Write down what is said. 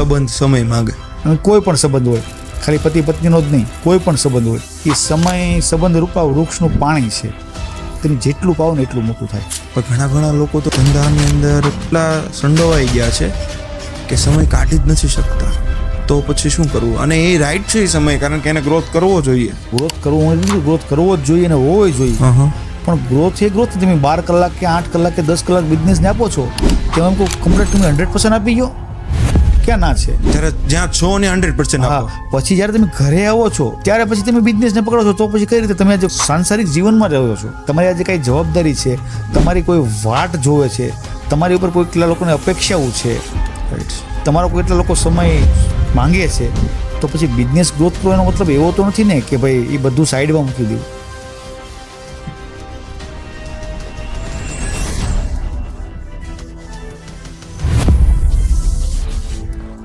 સંબંધ સમય માંગે. કોઈ પણ સંબંધ હોય ખાલી પતિ પત્નીનો જ નહીં કોઈ પણ સંબંધ હોય એ સમય સંબંધ રૂપા વૃક્ષનું પાણી છે. તેને જેટલું પાવો ને એટલું મોટું થાય. પણ ઘણા ઘણા લોકો તો ધંધાની અંદર એટલા સંડોવાઈ ગયા છે કે સમય કાઢી જ નથી શકતા. તો પછી શું કરવું? અને એ રાઈટ છે એ સમય કારણ કે એને ગ્રોથ કરવો જોઈએ. ગ્રોથ કરવો ગ્રોથ કરવો જ જોઈએ અને હોવો જોઈએ. પણ ગ્રોથ એ ગ્રોથ તમે બાર કલાક કે આઠ કલાક કે દસ કલાક બિઝનેસને આપો છો તેમાં કોઈ કમ્પ્લીટ તમે હંડ્રેડ પર્સન્ટ આપી ગયો. ક્યાં ના છે? ત્યારે જ્યાં છો ને હંડ્રેડ પર્સન્ટ હા. આપો. પછી જ્યારે તમે ઘરે આવો છો ત્યારે પછી તમે બિઝનેસને પકડો છો તો પછી કઈ રીતે? તમે આજે સાંસારિક જીવનમાં રહ્યો છો. તમારી આજે કઈ જવાબદારી છે? તમારી કોઈ વાટ જોવે છે? તમારી ઉપર કોઈ કેટલા લોકોને અપેક્ષાઓ છે? તમારો કોઈ એટલા લોકો સમય માંગે છે? તો પછી બિઝનેસ ગ્રોથ કરવાનો મતલબ એવો તો નથી ને કે ભાઈ એ બધું સાઈડમાં મૂકી દેવું